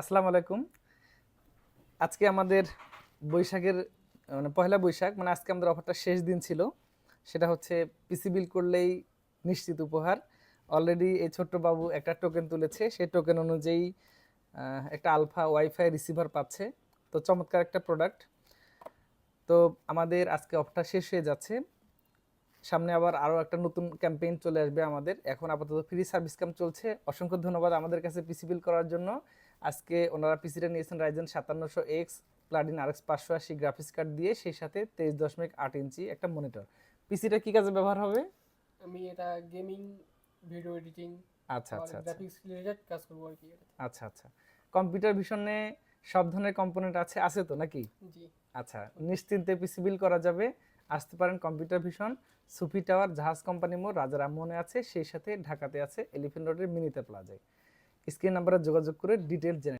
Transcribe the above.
আসসালামু আলাইকুম। আজকে আমাদের বৈশাখের মানে পয়লা বৈশাখ মানে আজকে আমাদের অফারটা শেষ দিন ছিল। সেটা হচ্ছে পিসি বিল করলেই নিশ্চিত উপহার। অলরেডি এই ছোট্ট বাবু একটা টোকেন তুলেছে। সেই টোকেন অনুযায়ী একটা আলফা ওয়াইফাই রিসিভার পাচ্ছে। তো চমৎকার একটা প্রোডাক্ট তো আমাদের আজকে অফারটা শেষ হয়ে যাচ্ছে। সামনে আবার আরও একটা নতুন ক্যাম্পেইন চলে আসবে আমাদের। এখন আপাতত ফ্রি সার্ভিস ক্যাম্প চলছে। অসংখ্য ধন্যবাদ আমাদের কাছে পিসি বিল করার জন্য। আজকে ওনারা পিসিটা নিয়েছেন রাইজেন সাতান্নশো এক্স প্লাডিন আর এক্স পাঁচশো আশি গ্রাফিক্স কার্ড দিয়ে সেই সাথে তেইশ দশমিক আট ইঞ্চি একটা মনিটর পিসিটা কি কাজে ব্যবহার হবে? আমি এটা গেমিং ভিডিও এডিটিং আচ্ছা আচ্ছা গ্রাফিক্স রিলেটেড কাজ করব আর কি আচ্ছা আচ্ছা। কম্পিউটার ভিশনে সব ধরনের কম্পোনেন্ট আছে আছে তো নাকি? জি। আচ্ছা নিশ্চিন্তে পিসি বিল করা যাবে। আসতে পারেন কম্পিউটার ভিশন সুফি টাওয়ার জাহাজ কোম্পানি মোড় রাজার আমনে আছে সেই সাথে ঢাকাতে আছে এলিফেন্ট রোডের মিনিতে প্লাজায় স্ক্রিন নাম্বারে যোগাযোগ করে ডিটেলস জেনে